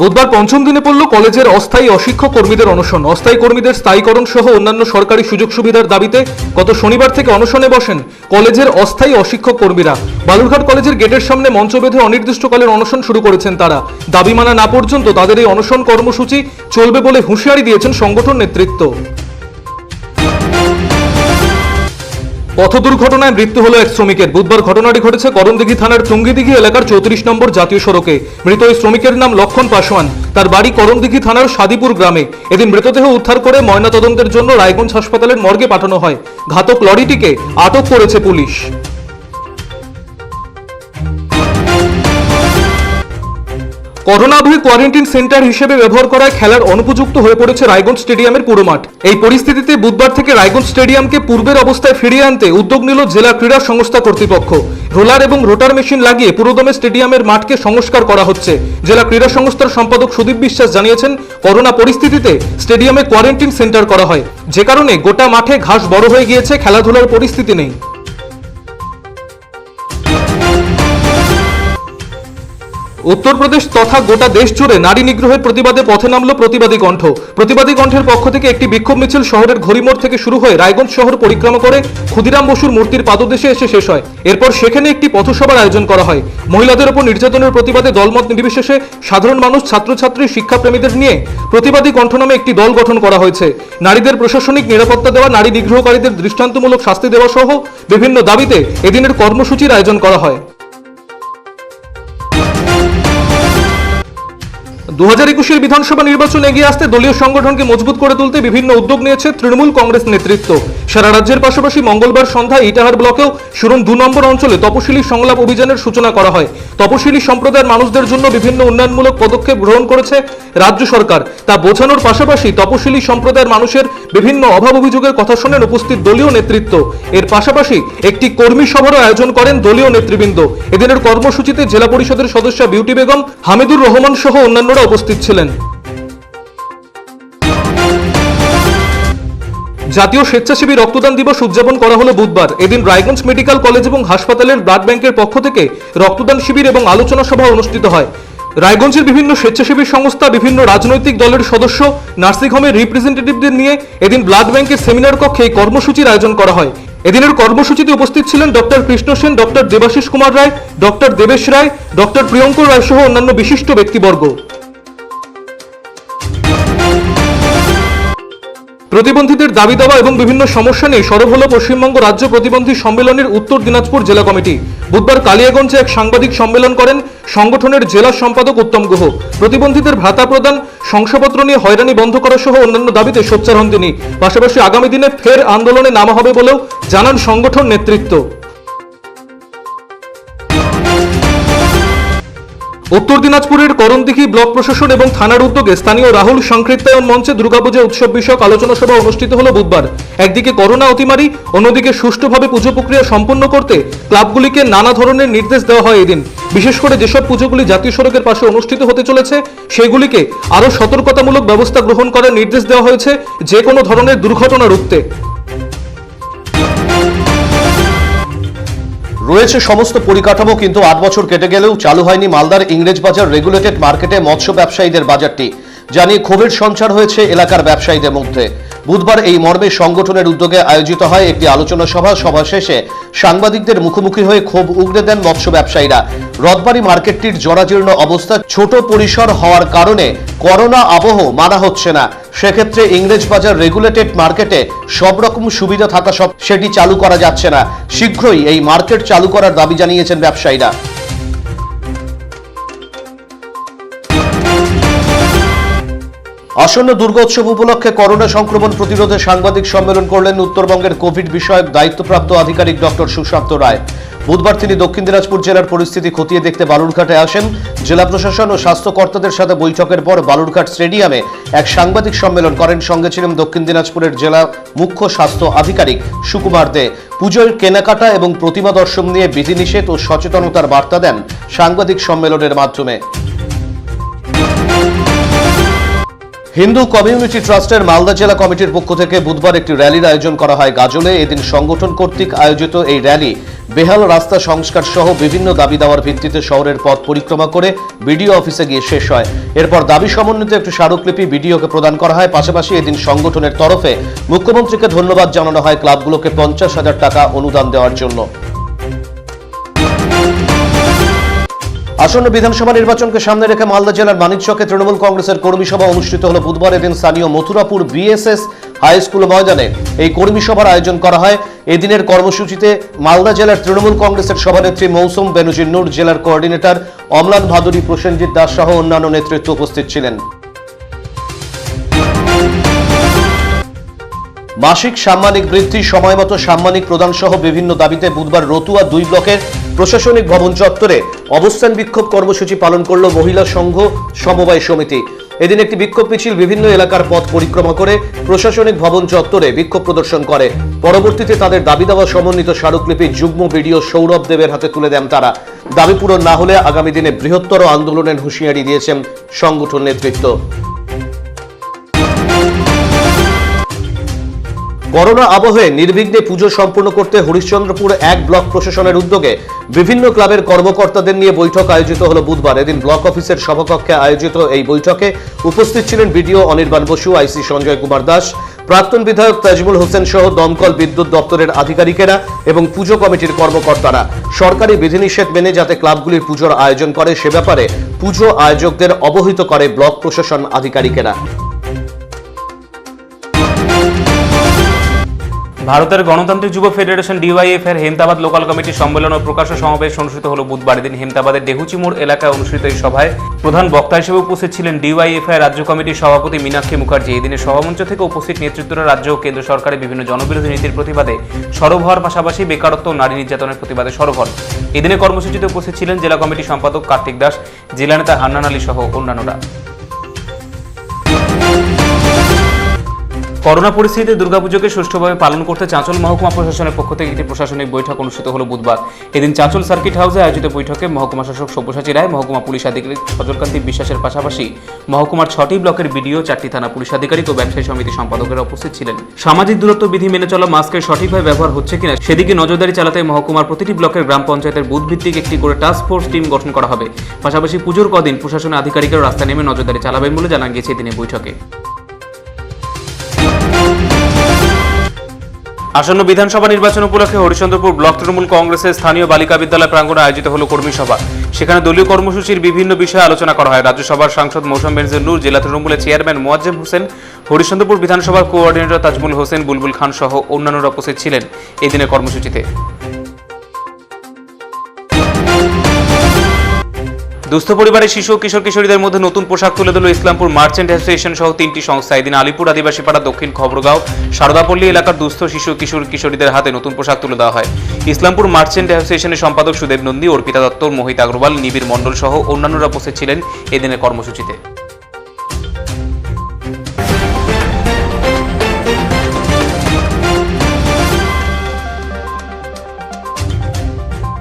বুধবার পঞ্চম দিনে পড়ল কলেজের অস্থায়ী অশিক্ষক কর্মীদের অনশন। অস্থায়ী কর্মীদের স্থায়ীকরণ সহ অন্যান্য সরকারি সুযোগ সুবিধার দাবিতে গত শনিবার থেকে অনশনে বসেন কলেজের অস্থায়ী অশিক্ষক কর্মীরা। বালুরঘাট কলেজের গেটের সামনে মঞ্চ বেঁধে অনির্দিষ্টকালের অনশন শুরু করেছেন তারা। দাবি মানা না পর্যন্ত তাদের এই অনশন কর্মসূচি চলবে বলে হুঁশিয়ারি দিয়েছেন সংগঠন নেতৃত্ব। পথ দুর্ঘটনায় মৃত্যু হল এক শ্রমিকের। বুধবার ঘটনাটি ঘটেছে করণদিঘি থানার টুঙ্গিদিঘি এলাকার চৌত্রিশ নম্বর জাতীয় সড়কে। মৃত ওই শ্রমিকের নাম লক্ষণ পাশোয়ান তার বাড়ি করণদিঘি থানার সাদিপুর গ্রামে। এদিন মৃতদেহ উদ্ধার করে ময়নাতদন্তের জন্য রায়গঞ্জ হাসপাতালের মর্গে পাঠানো হয়। ঘাতক লরিটিকে আটক করেছে পুলিশ। করোনা আবহে কোয়ারেন্টিন সেন্টার হিসেবে ব্যবহার করায় খেলার অনুপযুক্ত হয়ে পড়েছে রায়গঞ্জ স্টেডিয়ামের পুরো মাঠ এই পরিস্থিতিতে বুধবার থেকে রায়গঞ্জ স্টেডিয়ামকে পূর্বের অবস্থায় ফিরিয়ে আনতে উদ্যোগ নিল জেলা ক্রীড়া সংস্থা কর্তৃপক্ষ। রোলার এবং রোটার মেশিন লাগিয়ে পুরোদমে স্টেডিয়ামের মাঠকে সংস্কার করা হচ্ছে। জেলা ক্রীড়া সংস্থার সম্পাদক সুদীপ বিশ্বাস জানিয়েছেন, করোনা পরিস্থিতিতে স্টেডিয়ামে কোয়ারেন্টিন সেন্টার করা হয়। যে কারণে গোটা মাঠে ঘাস বড় হয়ে গিয়েছে, খেলাধুলার পরিস্থিতি নেই। উত্তরপ্রদেশ তথা গোটা দেশ জুড়ে নারী নিগ্রহের প্রতিবাদে পথে নামল প্রতিবাদী কণ্ঠ। প্রতিবাদী কণ্ঠের পক্ষ থেকে একটি বিক্ষোভ মিছিল শহরের ঘড়িমোড় থেকে শুরু হয়ে রায়গঞ্জ শহর পরিক্রমা করে ক্ষুদিরাম বসুর মূর্তির পাদদেশে এসে শেষ হয়। এরপর সেখানে একটি পথসভার আয়োজন করা হয়। মহিলাদের ওপর নির্যাতনের প্রতিবাদে দলমত নির্বিশেষে সাধারণ মানুষ, ছাত্রছাত্রী, শিক্ষাপ্রেমীদের নিয়ে প্রতিবাদী কণ্ঠ নামে একটি দল গঠন করা হয়েছে। নারীদের প্রশাসনিক নিরাপত্তা দেওয়া, নারী নিগ্রহকারীদের দৃষ্টান্তমূলক শাস্তি দেওয়া সহ বিভিন্ন দাবিতে এদিনের কর্মসূচির আয়োজন করা হয়। দু হাজার একুশের বিধানসভা নির্বাচন এগিয়ে আসতে দলীয় সংগঠনকে মজবুত করে তুলতে বিভিন্ন উদ্যোগ নিয়েছে তৃণমূল কংগ্রেস নেতৃত্ব। সারা রাজ্যের পাশাপাশি মঙ্গলবার সন্ধ্যায় ইটাহার ব্লকেও সুরন দু নম্বর অঞ্চলে তপশিলি সংলাপ অভিযানের সূচনা করা হয়। তপশিলি সম্প্রদায়ের মানুষদের জন্য বিভিন্ন উন্নয়নমূলক পদক্ষেপ গ্রহণ করেছে রাজ্য সরকার। তা বোঝানোর পাশাপাশি তপশিলি সম্প্রদায়ের মানুষের বিভিন্ন অভাব অভিযোগের কথা শোনেন উপস্থিত দলীয় নেতৃত্ব। এর পাশাপাশি একটি কর্মী সভারও আয়োজন করেন দলীয় নেতৃবৃন্দ। এদিনের কর্মসূচিতে জেলা পরিষদের সদস্য বিউটি বেগম, হামিদুর রহমান সহ অন্যান্যরা উপস্থিত ছিলেন। জাতীয় স্বেচ্ছাসেবী রক্তদান দিবস উদযাপন করা হলো বুধবার। এদিন রায়গঞ্জ মেডিকেল কলেজ এবং হাসপাতালের ব্লাড ব্যাংকের পক্ষ থেকে রক্তদান শিবির এবং আলোচনা সভা অনুষ্ঠিত হয়। রায়গঞ্জের বিভিন্ন স্বেচ্ছাসেবী সংস্থা, বিভিন্ন রাজনৈতিক দলের সদস্য নার্সিংহোমের রিপ্রেজেন্টেটিভদের নিয়ে এদিন ব্লাড ব্যাংকের সেমিনার কক্ষে এই কর্মসূচির আয়োজন করা হয়। এদিনের কর্মসূচিতে উপস্থিত ছিলেন doctor Krishna Sen doctor Debashis Kumar Roy doctor Debesh Roy doctor Priyankar Roy সহ অন্যান্য বিশিষ্ট ব্যক্তিবর্গ। প্রতিবন্ধীদের দাবি দাওয়া এবং বিভিন্ন সমস্যা নিয়ে সরব হল পশ্চিমবঙ্গ রাজ্য প্রতিবন্ধী সম্মেলনের উত্তর দিনাজপুর জেলা কমিটি। বুধবার কালিয়াগঞ্জে এক সাংবাদিক সম্মেলন করেন সংগঠনের জেলা সম্পাদক উত্তম গুহ। প্রতিবন্ধীদের ভাতা প্রদান, শংসাপত্র নিয়ে হয়রানি বন্ধ করা সহ অন্যান্য দাবিতে সোচ্চার হন তিনি। পাশাপাশি আগামী দিনে ফের আন্দোলনে নামা হবে বলেও জানান সংগঠন নেতৃত্ব। উত্তর দিনাজপুরের করণদিঘি ব্লক প্রশাসন এবং থানার উদ্যোগে স্থানীয় রাহুল সংকৃত্তায়ন মঞ্চে দুর্গাপূজা উৎসব বিষয়ক আলোচনা সভা অনুষ্ঠিত হল বুধবার। একদিকে করোনা অতিমারি, অন্যদিকে সুষ্ঠুভাবে পুজো প্রক্রিয়া সম্পন্ন করতে ক্লাবগুলিকে নানা ধরনের নির্দেশ দেওয়া হয় এদিন। বিশেষ করে যেসব পুজোগুলি জাতীয় সড়কের পাশে অনুষ্ঠিত হতে চলেছে, সেগুলিকে আরও সতর্কতামূলক ব্যবস্থা গ্রহণ করার নির্দেশ দেওয়া হয়েছে যে কোনো ধরনের দুর্ঘটনা রুখতে। রয়েছে সমস্ত পরিকাঠামো, কিন্তু আট বছর কেটে গেলেও চালু হয়নি মালদার ইংরেজ বাজার রেগুলেটেড মার্কেটে মৎস্য ব্যবসায়ীদের বাজারটি। জানিয়ে ক্ষোভের সঞ্চার হয়েছে এলাকার ব্যবসায়ীদের মধ্যে। বুধবার এই মর্মে সংগঠনের উদ্যোগে আয়োজিত হয় একটি আলোচনা সভা। সভা শেষে সাংবাদিকদের মুখোমুখি হয়ে ক্ষোভ উগড়ে দেন মৎস্য ব্যবসায়ীরা। রথবাড়ি মার্কেটটির জরাজীর্ণ অবস্থা ছোট পরিসর হওয়ার কারণে করোনা আবহ মানা হচ্ছে না। সেক্ষেত্রে ইংরেজ বাজার রেগুলেটেড মার্কেটে সব রকম সুবিধা থাকা সব সেটি চালু করা যাচ্ছে না। শীঘ্রই এই মার্কেট চালু করার দাবি জানিয়েছেন ব্যবসায়ীরা। আসন্ন দুর্গোৎসব উপলক্ষে করোনা সংক্রমণ প্রতিরোধে সাংবাদিক সম্মেলন করলেন উত্তরবঙ্গের কোভিড বিষয়ক দায়িত্বপ্রাপ্ত আধিকারিক ডক্টর সুশান্ত রায়। বুধবার তিনি দক্ষিণ দিনাজপুর জেলার পরিস্থিতি খতিয়ে দেখতে বালুরঘাটে আসেন। জেলা প্রশাসন ও স্বাস্থ্যকর্তাদের সাথে বৈঠকের পর বালুরঘাট স্টেডিয়ামে এক সাংবাদিক সম্মেলন করেন। সঙ্গে ছিলেন দক্ষিণ দিনাজপুরের জেলা মুখ্য স্বাস্থ্য আধিকারিক সুকুমার দে। পুজোর কেনাকাটা এবং প্রতিমা দর্শন নিয়ে বিধিনিষেধ ও সচেতনতার বার্তা দেন সাংবাদিক সম্মেলনের মাধ্যমে। হিন্দু কমিউনিটি ট্রাস্টের মালদা জেলা কমিটির পক্ষ থেকে বুধবার একটি র্যালির আয়োজন করা হয়। গাজলে এদিন সংগঠন কর্তৃক আয়োজিত এই র্যালি বেহাল রাস্তা সংস্কার সহ বিভিন্ন দাবি দেওয়ার ভিত্তিতে শহরের পথ পরিক্রমা করে বিডিও অফিসে গিয়ে শেষ হয়। এরপর দাবি সমন্বিত একটি স্মারকলিপি বিডিওকে প্রদান করা হয়। পাশাপাশি এদিন সংগঠনের তরফে মুখ্যমন্ত্রীকে ধন্যবাদ জানানো হয়। ক্লাবগুলোকে পঞ্চাশ হাজার টাকা অনুদান দেওয়ার জন্য। আসন্ন বিধানসভা নির্বাচনকে সামনে রেখে মালদা জেলার মানিকচকে তৃণমূল কংগ্রেসের কর্মী সভা অনুষ্ঠিত হল বুধবার এদিন স্থানীয় মথুরাপুর বিএসএস হাই স্কুল ময়দানে। এই কর্মী সভার আয়োজন করা হয়। এদিনের কর্মসূচিতে মালদা জেলার তৃণমূল কংগ্রেসের সভানেত্রী মৌসুম বেনুজির নূর, জেলার কোঅর্ডিনেটর অমলান ভাদুরী, প্রসেনজিৎ দাস সহ অন্যান্য নেতৃত্ব উপস্থিত ছিলেন। মাসিক সাম্মানিক বৃদ্ধি সময়মতো সাম্মানিক প্রদান সহ বিভিন্ন দাবিতে বুধবার রতুয়া দুই ব্লকের প্রশাসনিক ভবন চত্বরে অবস্থান বিক্ষোভ কর্মসূচি পালন করল মহিলা সংঘ সমবায় সমিতি। এদিন একটি বিক্ষোভ মিছিল বিভিন্ন এলাকার পথ পরিক্রমা করে প্রশাসনিক ভবন চত্বরে বিক্ষোভ প্রদর্শন করে। পরবর্তীতে তাদের দাবি দেওয়া সমন্বিত স্মারকলিপি যুগ্ম বিডিও সৌরভ দেবের হাতে তুলে দেন তারা। দাবি পূরণ না হলে আগামী দিনে বৃহত্তর আন্দোলনের হুঁশিয়ারি দিয়েছেন সংগঠন নেতৃত্ব। করোনা আবহে নির্বিঘ্নে পুজো সম্পূর্ণ করতে হরিশ্চন্দ্রপুর এক ব্লক প্রশাসনের উদ্যোগে বিভিন্ন ক্লাবের কর্মকর্তাদের নিয়ে বৈঠক আয়োজিত হলো বুধবার। এদিন ব্লক অফিসের সভাকক্ষে আয়োজিত এই বৈঠকে উপস্থিত ছিলেন বিডিও অনির্বাণ বসু, আইসি সঞ্জয় কুমার দাস, প্রাক্তন বিধায়ক তাজমুল হোসেন সহ দমকল বিদ্যুৎ দপ্তরের আধিকারিকেরা এবং পুজো কমিটির কর্মকর্তারা। সরকারি বিধিনিষেধ মেনে যাতে ক্লাবগুলির পুজোর আয়োজন করে, সে ব্যাপারে পুজো আয়োজকদের অবহিত করে ব্লক প্রশাসন আধিকারিকেরা। ভারতের গণতান্ত্রিক যুব ফেডারেশন ডিওয়াইএফ এর হেমতাবাদ লোকাল কমিটির সম্মেলন ও প্রকাশ সমাবেশ অনুষ্ঠিত হলো বুধবার দিন হেমতাবাদের ডেহুচিমোড় এলাকায় অনুষ্ঠিত এই সভায়। প্রধান বক্তা হিসেবে উপস্থিত ছিলেন ডিওয়াইএফ এর রাজ্য কমিটির সভাপতি মীনাক্ষী মুখার্জি। এই দিনের সভামঞ্চ থেকে উপস্থিত নেতৃত্বরা রাজ্য ও কেন্দ্র সরকারের বিভিন্ন জনবিরোধী নীতির প্রতিবাদে সরব হওয়ার পাশাপাশি বেকারত্ব ও নারী নির্যাতনের প্রতিবাদে সরব হন। এদিনের কর্মসূচিতে উপস্থিত ছিলেন জেলা কমিটির সম্পাদক কার্তিক দাস, জেলা নেতা হান্নান আলী সহ অন্যান্যরা। করোনা পরিস্থিতিতে দুর্গাপুজোকে সুষ্ঠুভাবে পালন করতে চাঁচল মহকুমা প্রশাসনের পক্ষ থেকে একটি প্রশাসনিক বৈঠক অনুষ্ঠিত হলো বুধবার। এদিন চাঁচল সার্কিট হাউসে আয়োজিত বৈঠকে মহকুমা শাসক সব্যসাচী রায়, মহকুমা পুলিশ আধিকারিক সজলকান্তি বিশ্বাসের পাশাপাশি মহকুমার ছটি ব্লকের বিডিও, চারটি থানা পুলিশ আধিকারিক ও ব্যবসায়ী সমিতি সম্পাদকেরা উপস্থিত ছিলেন। সামাজিক দূরত্ব বিধি মেনে চলা মাস্কের সঠিকভাবে ব্যবহার হচ্ছে কিনা সেদিকে নজরদারি চালাতে মহকুমার প্রতিটি ব্লকের গ্রাম পঞ্চায়েতের বুথ ভিত্তিক একটি করে টাস্ক ফোর্স টিম গঠন করা হবে। পাশাপাশি পুজোর কদিন প্রশাসনের আধিকারিকেরা রাস্তা নেমে নজরদারি চালাবেন বলে জানা গিয়েছে এদিনের বৈঠকে। আসন্ন বিধানসভা নির্বাচন উপলক্ষে হরিচন্দ্রপুর ব্লক তৃণমূল কংগ্রেসের স্থানীয় বালিকা বিদ্যালয় প্রাঙ্গণে আয়োজিত হল কর্মী সভা। সেখানে দলীয় কর্মসূচির বিভিন্ন বিষয়ে আলোচনা করা হয়। রাজ্যসভার সাংসদ মৌসুম বেনজির নূর জেলা তৃণমূলের চেয়ারম্যান মোয়াজ্জেম হোসেন হরিচন্দ্রপুর বিধানসভার কোঅর্ডিনেটর তাজমুল হোসেন, বুলবুল খান সহ অন্যান্যরা উপস্থিত ছিলেন এই দিনের কর্মসূচিতে। দুস্থ পরিবারের শিশু কিশোর কিশোরীদের মধ্যে নতুন পোশাক তুলে দিল ইসলামপুর মার্চেন্ট অ্যাসোসিয়েশন সহ তিনটি সংস্থা। এদিন আলিপুর আদিবাসী পাড়া দক্ষিণ খবরগাঁও, সারদাপল্লী এলাকার দুস্থ শিশু কিশোর কিশোরীদের হাতে নতুন পোশাক তুলে দেওয়া হয়। ইসলামপুর মার্চেন্ট অ্যাসোসিয়েশনের সম্পাদক সুদেব নন্দী, অর্পিতা দত্ত, মোহিত আগরওয়াল, নিবিড় মণ্ডল সহ অন্যান্যরা উপস্থিত ছিলেন এদিনের কর্মসূচিতে।